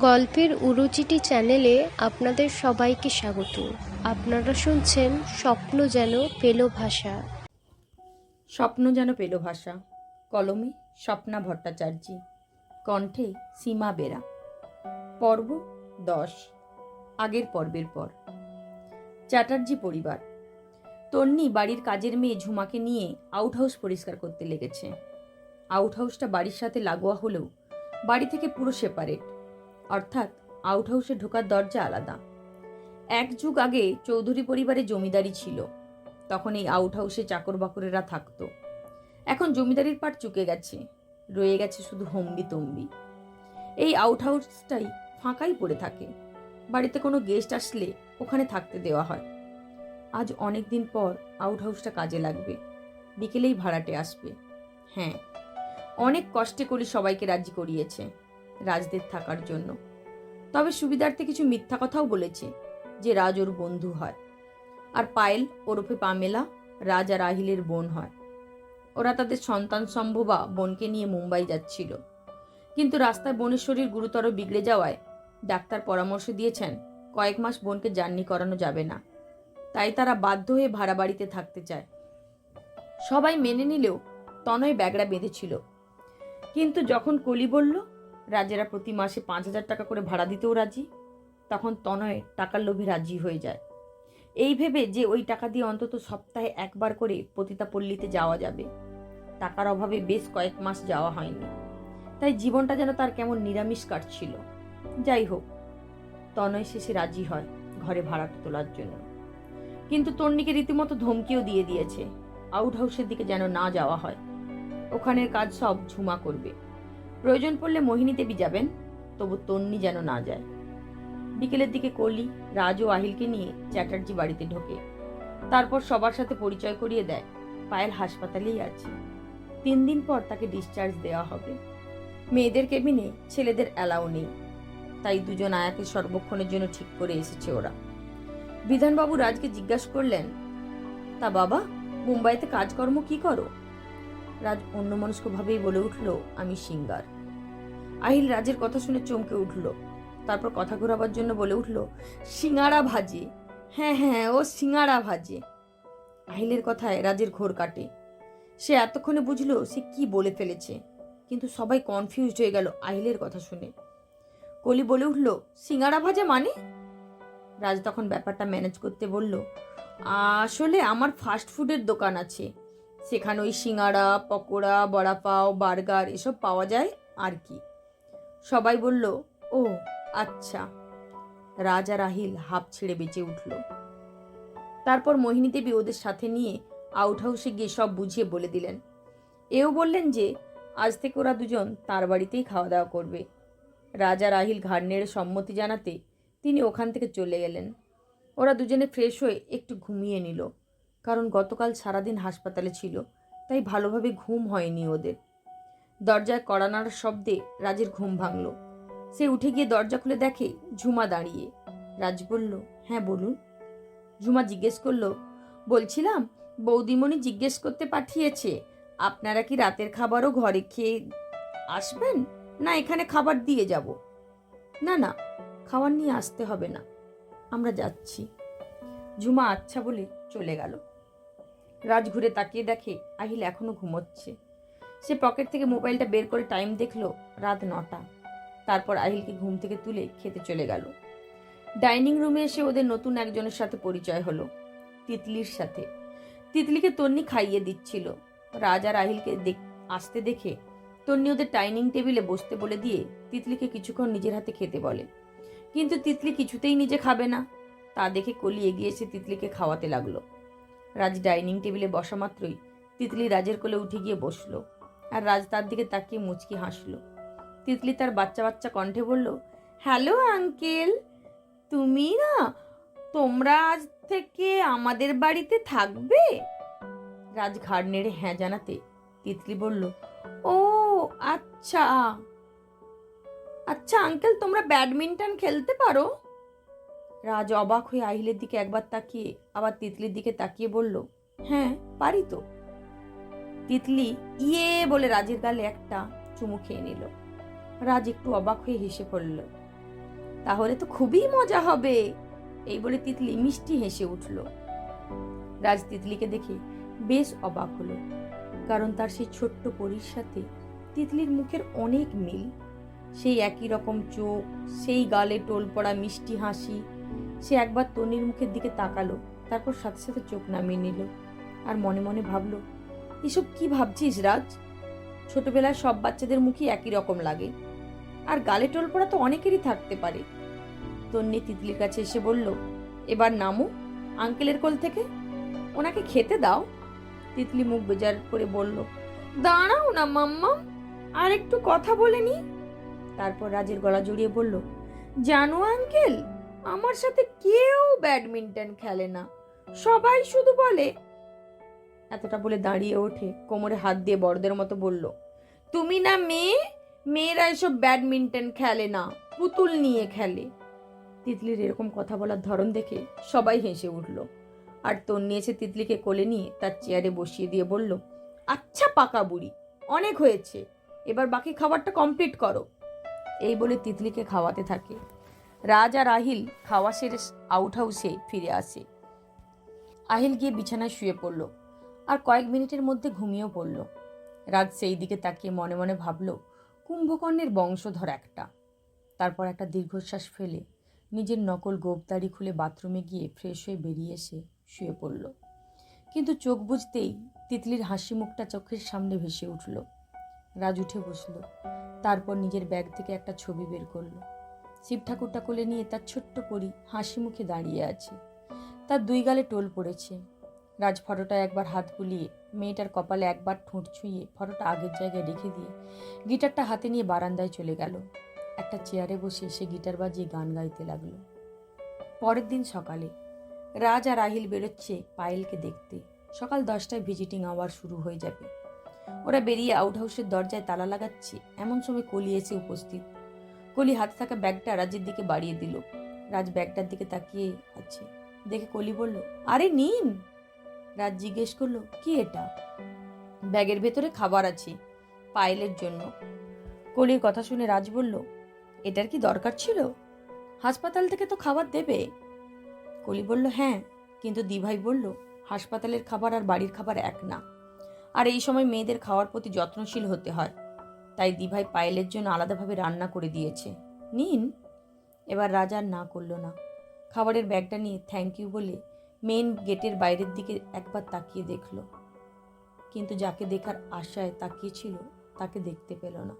গল্পের উরুচিটি চ্যানেলে আপনাদের সবাইকে স্বাগত। আপনারা শুনছেন স্বপ্ন যেন পেল ভাষা। স্বপ্ন যেন পেল ভাষা, কলমে স্বপ্না ভট্টাচার্যী, কণ্ঠে সীমা বেরা। পর্ব দশ, আগের পর্বের পর। চ্যাটার্জি পরিবার, তন্নি বাড়ির কাজের মেয়ে ঝুমাকে নিয়ে আউট হাউস পরিষ্কার করতে লেগেছে। আউট হাউসটা বাড়ির সাথে লাগোয়া হলেও বাড়ি থেকে পুরো সেপারেট অর্থাৎ আউট হাউসে ঢোকার দরজা আলাদা। এক যুগ আগে চৌধুরী পরিবারে জমিদারি ছিল। তখন এই আউট হাউসে চাকর বাকরেরা থাকতো। এখন জমিদারির পাট চুকে গেছে। রয়ে গেছে শুধু হম্বি তম্বি। এই আউট হাউসটাই ফাঁকাই পড়ে থাকে। বাড়িতে কোনো গেস্ট আসলে ওখানে থাকতে দেওয়া হয়। আজ অনেক দিন পর আউট হাউসটা কাজে লাগবে। বিকেলেই ভাড়াটে আসবে। হ্যাঁ অনেক কষ্টে করি সবাইকে রাজি করিয়েছে। রাজদের থাকার জন্য। তবে সুবিধার্থে কিছু মিথ্যা কথাও বলেছে যে রাজ ওর বন্ধু হয়। আর পায়েল ওরফে পামেলা রাজ আর আহিলের বোন হয়। ওরা তাদের সন্তান সম্ভবা বোনকে নিয়ে মুম্বাই যাচ্ছিল। কিন্তু রাস্তায় বোনের শরীর গুরুতর বিগড়ে যাওয়ায় ডাক্তার পরামর্শ দিয়েছেন, কয়েক মাস বোনকে জার্নি করানো যাবে না। তাই তারা বাধ্য হয়ে ভাড়া বাড়িতে থাকতে চায়। সবাই মেনে নিলেও তনয় ব্যাগড়া বেঁধেছিল। কিন্তু যখন কলি বলল রাজেরা প্রতি মাসে পাঁচ হাজার টাকা করে ভাড়া দিতেও রাজি। তখন তনয় টাকার লোভে রাজি হয়ে যায়। এই ভেবে যে ওই টাকা দিয়ে অন্তত সপ্তাহে একবার করে পতিতাপল্লীতে যাওয়া যাবে, টাকার অভাবে বেশ কয়েক মাস যাওয়া হয়নি। তাই জীবনটা যেন তার কেমন নিরামিষ কাটছিল। যাই হোক, তনয় শেষে রাজি হয় ঘরে ভাড়াটা তোলার জন্য। কিন্তু তন্নিকে রীতিমতো ধমকিও দিয়ে দিয়েছে আউট হাউসের দিকে যেন না যাওয়া হয়। ওখানের কাজ সব ঝুমা করবে। প্রয়োজন পড়লে মোহিনী দেবী যাবেন, তবু তন্নি যেন না যায়। বিকেলের দিকে কলি, রাজ ও আহিলকে নিয়ে চ্যাটার্জি বাড়িতে ঢোকে। তারপর সবার সাথে পরিচয় করিয়ে দেয়, পায়েল হাসপাতালেই আছে। তিন দিন পর তাকে ডিসচার্জ দেওয়া হবে। মেয়েদের কেবিনে ছেলেদের অ্যালাউ নেই। তাই দুজন আয়াকে সর্বক্ষণের জন্য ঠিক করে এসেছে ওরা। বিধানবাবু রাজকে জিজ্ঞাসা করলেন, তা বাবা, মুম্বাইতে কাজকর্ম কি করো? রাজ অন্যমনস্কভাবেই বলে উঠল, আমি সিঙ্গার। আহিল রাজের কথা শুনে চমকে উঠল। তারপর কথা ঘোরাবার জন্য বলে উঠল সিঙ্গারা ভাজে। হ্যাঁ হ্যাঁ ও সিঙ্গারা ভাজে। আহিলের কথায় রাজের ঘোর কাটে। সে এতক্ষণে বুঝলো সে কি বলে ফেলেছে, কিন্তু সবাই কনফিউজড হয়ে গেল আহিলের কথা শুনে। কলি বলে উঠল সিঙ্গারা ভাজা মানে? রাজ তখন ব্যাপারটা ম্যানেজ করতে বলল, আসলে আমার ফাস্ট ফুডের দোকান আছে। সেখানে ওই সিঙ্গারা পকোড়া, বড়া পাও, বার্গার এসব পাওয়া যায় আর কি। সবাই বলল, ও আচ্ছা। রাজা রাহিল হাফ ছেড়ে বেঁচে উঠল। তারপর মোহিনী দেবী ওদের সাথে নিয়ে আউট হাউসে গিয়ে সব বুঝিয়ে বলে দিলেন। এও বললেন যে, আজ থেকে ওরা দুজন তার বাড়িতেই খাওয়া দাওয়া করবে। রাজা রাহিল ঘাড় নেড়ে সম্মতি জানাতে তিনি ওখান থেকে চলে গেলেন। ওরা দুজনে ফ্রেশ হয়ে একটু ঘুমিয়ে নিল। কারণ গতকাল সারাদিন হাসপাতালে ছিল, তাই ভালোভাবে ঘুম হয়নি ওদের। দরজায় কড়া নাড়ার শব্দে রাজের ঘুম ভাঙল। সে উঠে গিয়ে দরজা খুলে দেখে ঝুমা দাঁড়িয়ে। রাজ বলল হ্যাঁ বলুন। ঝুমা জিজ্ঞেস করল, বলছিলাম, বৌদিমণি জিজ্ঞেস করতে পাঠিয়েছে, আপনারা কি রাতের খাবারও ঘরে খেয়ে আসবেন? না, এখানে খাবার দিয়ে যাব। না না, খাবার নিয়ে আসতে হবে না, আমরা যাচ্ছি। ঝুমা আচ্ছা বলে চলে গেল। রাজ ঘুরে তাকিয়ে দেখে আহিল এখনও ঘুমোচ্ছে। সে পকেট থেকে মোবাইলটা বের করে টাইম দেখল রাত নটা। তারপর আহিলকে ঘুম থেকে তুলে খেতে চলে গেল। ডাইনিং রুমে এসে ওদের নতুন একজনের সাথে পরিচয় হলো, তিতলির সাথে। তিতলিকে তন্নি খাইয়ে দিচ্ছিল। রাজ আর আহিলকে আসতে দেখে তন্নি ওদের ডাইনিং টেবিলে বসতে বলে দিয়ে তিতলিকে কিছুক্ষণ নিজের হাতে খেতে বলে। কিন্তু তিতলি কিছুতেই নিজে খাবে না। তা দেখে কলি এগিয়ে এসে তিতলিকে খাওয়াতে লাগল। রাজ ডাইনিং টেবিলে বসা মাত্রই তিতলি রাজের কোলে উঠে গিয়ে বসল। আর রাজ তার দিকে তাকিয়ে মুচকি হাসলো। তিতলি তার বাচ্চা বাচ্চা কণ্ঠে বলল, হ্যালো, আঙ্কেল। তুমি না তোমরা আজ থেকে আমাদের বাড়িতে থাকবে? রাজ ঘাড় নেড়ে হ্যাঁ জানাতে তিতলি বলল, ও আচ্ছা। আচ্ছা আঙ্কেল, তোমরা ব্যাডমিন্টন খেলতে পারো? রাজ অবাক হয়ে আহিলের দিকে একবার তাকিয়ে আবার তিতলির দিকে তাকিয়ে বলল হ্যাঁ পারি তো। তিতলি ইয়ে বলে রাজের গালে একটা চুমু খেয়ে নিল। রাজ একটু অবাক হয়ে হেসে পড়ল। তাহলে তো খুবই মজা হবে, এই বলে তিতলি মিষ্টি হেসে উঠল। রাজ তিতলিকে দেখে বেশ অবাক হলো, কারণ তার সেই ছোট্ট পরীর সাথে তিতলির মুখের অনেক মিল। সেই একই রকম চোখ, সেই গালে টোল পড়া মিষ্টি হাসি, সে একবার তনির মুখের দিকে তাকালো, তারপর সাথে সাথে চোখ নামিয়ে নিল, আর মনে মনে ভাবলো এসব কি ভাবছিস, রাজ? ছোটবেলায় সব বাচ্চাদের মুখই একই রকম লাগে। আর গালে টোল পড়া তো অনেকেরই থাকতে পারে। তন্নি তিতলির কাছে এসে বলল, এবার নামু, আঙ্কেলের কোল থেকে। ওনাকে খেতে দাও। তিতলি মুখ বেজার করে বলল, দাঁড়াও না, মাম্মা। আর একটু কথা বলে নি। তারপর রাজের গলা জড়িয়ে বলল, জানো আঙ্কেল, আমার সাথে কেউ ব্যাডমিন্টন খেলে না। সবাই শুধু বলে এতটা বলে দাঁড়িয়ে ওঠে। কোমরে হাত দিয়ে বড়দের মতো বলল, তুমি না মেয়ে? মেয়েরা এসব ব্যাডমিন্টন খেলে না, পুতুল নিয়ে খেলে। তিতলির এরকম কথা বলার ধরন দেখে সবাই হেসে উঠল। আর তোর নিয়েছে তিতলিকে কোলে নিয়ে তার চেয়ারে বসিয়ে দিয়ে বলল আচ্ছা পাকা বুড়ি, অনেক হয়েছে। এবার বাকি খাবারটা কমপ্লিট করো। এই বলে তিতলিকে খাওয়াতে থাকে। রাজ আর আহিল খাওয়া সেরে আউট হাউসে ফিরে আসে। আহিল গিয়ে বিছানায় শুয়ে পড়ল। আর কয়েক মিনিটের মধ্যে ঘুমিয়েও পড়ল। রাজ সেই দিকে তাকিয়ে মনে মনে ভাবল, কুম্ভকর্ণের বংশধর একটা। তারপর একটা দীর্ঘশ্বাস ফেলে নিজের নকল গোপদাড়ি খুলে বাথরুমে গিয়ে ফ্রেশ হয়ে বেরিয়ে এসে শুয়ে পড়ল। কিন্তু চোখ বুঝতেই তিতলির হাসি মুখটা চোখের সামনে ভেসে উঠল। রাজ উঠে বসল, তারপর নিজের ব্যাগ থেকে একটা ছবি বের করল। শিব ঠাকুরটা কোলে নিয়ে তার ছোট্ট পরি হাসি মুখে দাঁড়িয়ে আছে। তার দুই গালে টোল পড়েছে। রাজ ফটোটা একবার হাত বুলিয়ে, মেয়েটার কপালে একবার ঠোঁট ছুঁয়ে ফটোটা আগের জায়গায় রেখে দিয়ে গিটারটা হাতে নিয়ে বারান্দায় চলে গেল। একটা চেয়ারে বসে সে গিটার বাজিয়ে গান গাইতে লাগল। পরের দিন সকালে রাজ আর আহিল বেরোচ্ছে পায়েলকে দেখতে। সকাল দশটায় ভিজিটিং আওয়ার শুরু হয়ে যাবে। ওরা বেরিয়ে আউট হাউসের দরজায় তালা লাগাচ্ছে, এমন সময় কলি এসে উপস্থিত। কলি হাতে থাকা ব্যাগটা রাজের দিকে বাড়িয়ে দিল। রাজ ব্যাগটার দিকে তাকিয়ে আছে। দেখে কলি বলল, আরে নিন! রাজ জিজ্ঞেস করল, কি এটা? ব্যাগের ভেতরে খাবার আছে, পায়েলের জন্য। কলির কথা শুনে রাজ বলল, এটার কি দরকার ছিল? হাসপাতাল থেকে তো খাবার দেবে। কলি বলল হ্যাঁ। কিন্তু দিভাই বলল, হাসপাতালের খাবার আর বাড়ির খাবার এক না। আর এই সময় মেয়েদের খাওয়ার প্রতি যত্নশীল হতে হয়। তাই দিভাই পায়েলের জন্য আলাদাভাবে রান্না করে দিয়েছে। নিন। এবার রাজার না করল না। খাবারের ব্যাগটা নিয়ে থ্যাংক ইউ বলে মেন গেটের বাইরের দিকে একবার তাকিয়ে দেখল। কিন্তু যাকে দেখার আশায় তাকিয়েছিল তাকে দেখতে পেল না।